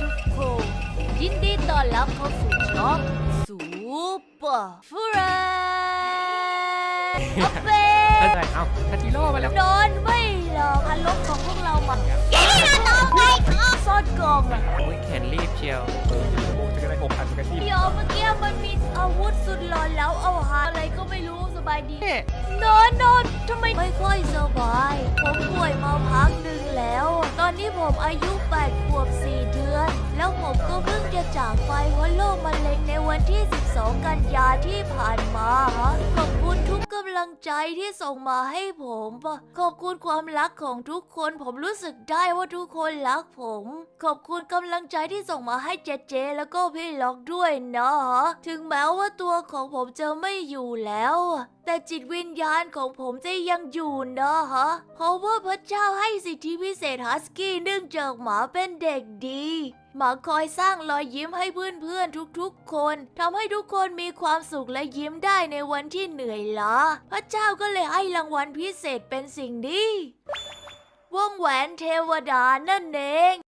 ทุกคนยินดีต้อนรับเข้าสู่ช่องซูเปอร์ฟรนอัปเปเข้าใจเอ้าคาจิโร่มาแล้วนอนไม่หลับอารมณ์ของพวกเรามันเย้น้องไม่ชอบซ่อนกล่องอะโอ้ยแขนรีบเชียวเออจะโมงจะได้หกพันกันที่เดี๋ยวเมื่อกี้มันมีอาวุธสุดหลอนแล้วเอาหาอะไรก็ไม่รู้สบายดีนอนนอนทำไมไม่ค่อยสบาย ผมป่วยมาพัก จะจากไปเพราะโรคมะเร็งในวันที่ 12 กันยาที่ผ่านมา ขอบคุณทุก กำลังใจที่ส่งมาให้ผมอะขอบคุณความรักของทุกคน ผมรู้สึกได้ว่าทุกคนรักผม ขอบคุณกำลังใจที่ส่งมาให้เจเจ แล้วก็พี่ล็อกด้วยนะฮะถึงแม้ว่าตัวของผมจะไม่อยู่แล้ว แต่จิตวิญญาณของผมจะยังอยู่นะฮะ เพราะว่าพระเจ้าให้สิทธิพิเศษฮัสกี้เนื่องจากหมาเป็นเด็กดีหมาคอยสร้างรอยยิ้มให้เพื่อนๆทุกๆคนทำให้ทุกคนมีความสุขและยิ้มได้ในวันที่เหนื่อยล้าพระเจ้าก็เลยให้รางวัลพิเศษเป็นสิ่งดีวงแหวนเทวดานั่นเอง